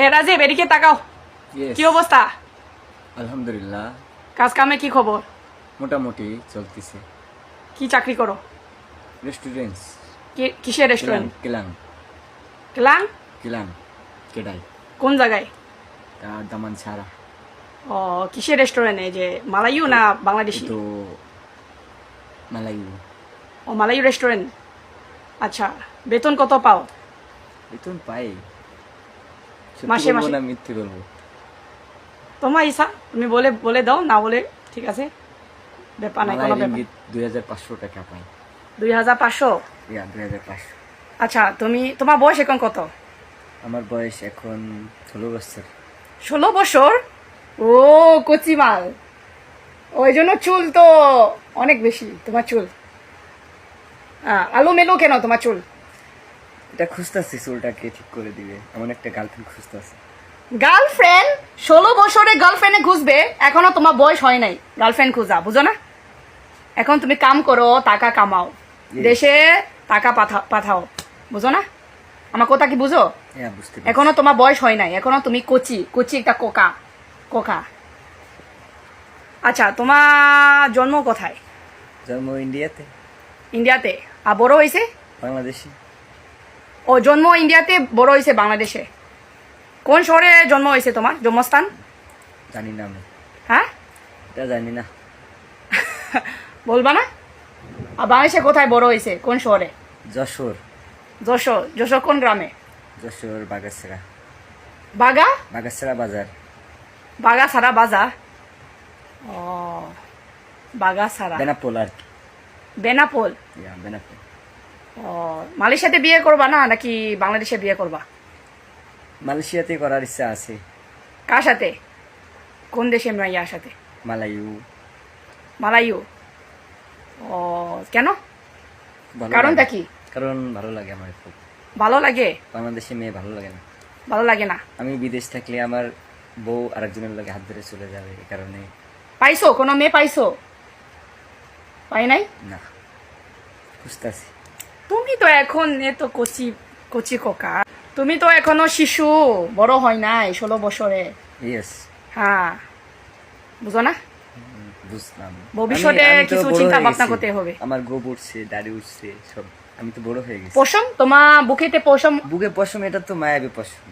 এ রাজীব এদিকে তাকাও। কি অবস্থা? আলহামদুলিল্লাহ। কাজ কামে কি খবর? মোটামুটি চলতেছে। কি চাকরি করো? রেস্টুরেন্টস কি- কিসের রেস্টুরেন্ট কিলাং ক্লাং কিলাং কেডাই কোন জায়গায়? দামান ছাড়া। ও কিসের রেস্টুরেন্টে যে মালাইউ না বাংলাদেশি? তো মালাইউ ও মালাইউ রেস্টুরেন্ট আচ্ছা বেতন কত পাও? বেতন পাই। মাসে মাসে? না মিথ্যে বলব। তোমার ইসা তুমি বলে বলে দাও না বলে ঠিক আছে? ব্যাপার নাই কোনো ব্যাপার। রিঙ্গিত দুই হাজার পাঁচশো টাকা পাই। দুই হাজার পাঁচশো? ইয়া দুই হাজার পাঁচশো। আচ্ছা তুমি তোমার বয়স এখন কত? আমার বয়স এখন ষোলো বছর। ষোলো বছর? ও কচি মাল। ওই জন্য চুল তো অনেক বেশি তোমার চুল। আলো মেলো কেন তোমার চুল? এটা খুঁজতেছি চুলটাকে ঠিক করে দিবে। এমন একটা গার্লফ্রেন্ড খুঁজতেছে। গার্লফ্রেন্ড ষোলো বছরে গার্লফ্রেন্ডে এখনও তোমার বয়স হয় নাই। গার্লফ্রেন্ড খুঁজা বুঝো না? এখন তুমি কাম করো টাকা কামাও। দেশে টাকা পাঠা- পাঠাও বুঝো না? আমার কথা কি বুঝো? হ্যাঁ এখনও তোমার বয়স হয় নাই এখনও তুমি কচি কচি একটা কোকা কোকা। আচ্ছা তোমার জন্ম কোথায়? জন্ম ইন্ডিয়াতে। ইন্ডিয়াতে। আর বড় হয়েছে? বাংলাদেশি। ও জন্ম ইন্ডিয়াতে বড় হয়েছে বাংলাদেশে। কোন শহরে জন্ম হয়েছে তোমার? জন্মস্থান? জানি না আমি। হ্যাঁ? এটা জানি না। বলবা না? আর বাংলাদেশে কোথায় বড় হয়েছে কোন শহরে? যশোর। যশোর। যশোর কোন গ্রামে? যশোর বাগাসেরা বাগা? বাগাসেরা বাজার। বাগা সারা বাজার? ও বাগা সারা বেনাপোল আর কি। বেনাপোল? বেনাপোল। ও মালয়েশিয়াতে বিয়ে করবা না নাকি বাংলাদেশে বিয়ে করবা? মালয়েশিয়াতে করার ইচ্ছা আছে। কার সাথে? কোন দেশে মাইয়ার সাথে? মালায়ু মালাইউ ও কেন? কারণটা কি? কারণ ভালো লাগে আমার খুব। ভালো লাগে? বাংলাদেশে মেয়ে ভালো লাগে না। ভালো লাগে না? আমি বিদেশ থাকলে আমার বউ আরেকজনের লাগে হাত ধরে চলে যাবে এই কারণে। পাইছো? কোনো মেয়ে পাইছো? পাই নাই? না। খুঁজতেছি। তুমি তো এখন এ তো কচি কচি কোকা। তুমি তো এখনও শিশু বড় হয় নাই ষোলো বছরে। ইয়েস হ্যাঁ। বুঝো না? বুঝলাম। ভবিষ্যতে কিছু চিন্তা ভাবনা করতে হবে। আমার গোব উঠছে দাড়ি উঠছে সব। আমি তো বড় হয়ে গেছি। পশম? তোমার বুকেতে পশম? বুকে পশম এটা তো মায়াবী পশম।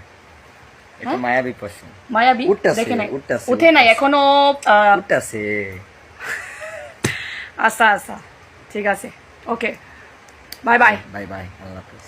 এটা হ্যাঁ? মায়াবী পশম। মায়াবি? দেখে নাই। উঠতাছে, উঠে নাই এখনও উঠতেছে। আচ্ছা আচ্ছা। ঠিক আছে। ওকে। বাই বাই বাই বাই আল্লাহ হাফেজ